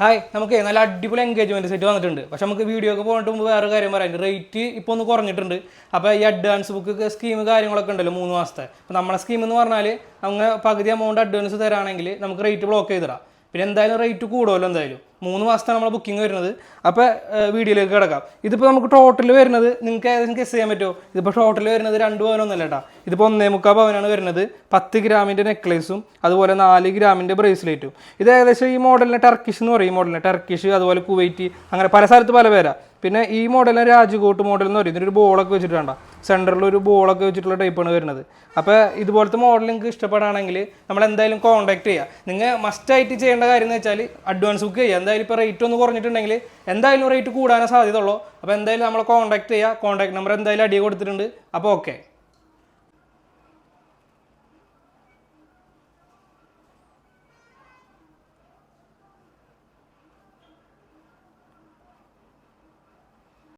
Hi നമുക്ക് നല്ല അടിപൊളി എൻഗേജ്മെന്റ് സെറ്റ് വന്നിട്ടുണ്ട്. പക്ഷെ നമുക്ക് വീഡിയോ ഒക്കെ പോയിട്ട് മുമ്പ് വേറെ കാര്യം പറയാം. റേറ്റ് ഇപ്പോൾ ഒന്ന് കുറഞ്ഞിട്ടുണ്ട്. അപ്പോൾ ഈ അഡ്വാൻസ് ബുക്ക് സ്കീം കാര്യങ്ങളൊക്കെ ഉണ്ടല്ലോ മൂന്ന് മാസത്തെ. അപ്പോൾ നമ്മളെ സ്കീം എന്ന് പറഞ്ഞാൽ അങ്ങനെ പകുതി എമൗണ്ട് അഡ്വാൻസ് തരാണെങ്കിൽ നമുക്ക് റേറ്റ് ബ്ലോക്ക് ചെയ്തിടാം. പിന്നെ എന്തായാലും റേറ്റ് കൂടുമല്ലോ എന്തായാലും. മൂന്ന് മാസത്താണ് നമ്മൾ ബുക്കിംഗ് വരുന്നത്. അപ്പോൾ വീഡിയോയിലേക്ക് കിടക്കാം. ഇതിപ്പോൾ നമുക്ക് ടോട്ടൽ വരുന്നത് നിങ്ങൾക്ക് ഏകദേശം ഗസ് ചെയ്യാൻ പറ്റുമോ? ഇതിപ്പോൾ ടോട്ടൽ വരുന്നത് രണ്ട് പവനൊന്നല്ല കേട്ടോ. ഇതിപ്പോൾ ഒന്നേ മുക്കാൽ പവനാണ് വരുന്നത്. പത്ത് ഗ്രാമിന്റെ നെക്ലേസും അതുപോലെ നാല് ഗ്രാമിന്റെ ബ്രേസ്ലെറ്റും ഇത് ഏകദേശം ഈ മോഡലിനെ ടർക്കിഷ് എന്ന് പറയും. ഈ മോഡലിനെ ടർക്കിഷ് അതുപോലെ കുവൈറ്റ് അങ്ങനെ പല സ്ഥലത്ത് പല പേരാണ് പിന്നെ ഈ മോഡലിനെ രാജ്കോട്ട് മോഡൽ എന്ന് പറയും. ഇതിനൊരു ബോളൊക്കെ വെച്ചിട്ട് വേണ്ട. സെന്ററിൽ ഒരു ബോളൊക്കെ വെച്ചിട്ടുള്ള ടൈപ്പാണ് വരുന്നത്. അപ്പോൾ ഇതുപോലത്തെ മോഡൽ നിങ്ങൾക്ക് ഇഷ്ടപ്പെടുകയാണെങ്കിൽ നമ്മൾ എന്തായാലും കോൺടാക്ട് ചെയ്യുക. നിങ്ങൾ മസ്റ്റായിട്ട് ചെയ്യേണ്ട കാര്യം എന്ന് വെച്ചാൽ അഡ്വാൻസ് ബുക്ക് ചെയ്യുക. എന്തായാലും ഇപ്പോൾ റേറ്റ് ഒന്ന് കുറഞ്ഞിട്ടുണ്ടെങ്കിൽ എന്തായാലും റേറ്റ് കൂടാനേ സാധ്യതയുള്ളൂ. അപ്പോൾ എന്തായാലും നമ്മൾ കോൺടാക്ട് ചെയ്യുക. കോൺടാക്ട് നമ്പർ എന്തായാലും അടിയെ കൊടുത്തിട്ടുണ്ട്. അപ്പോൾ ഓക്കെ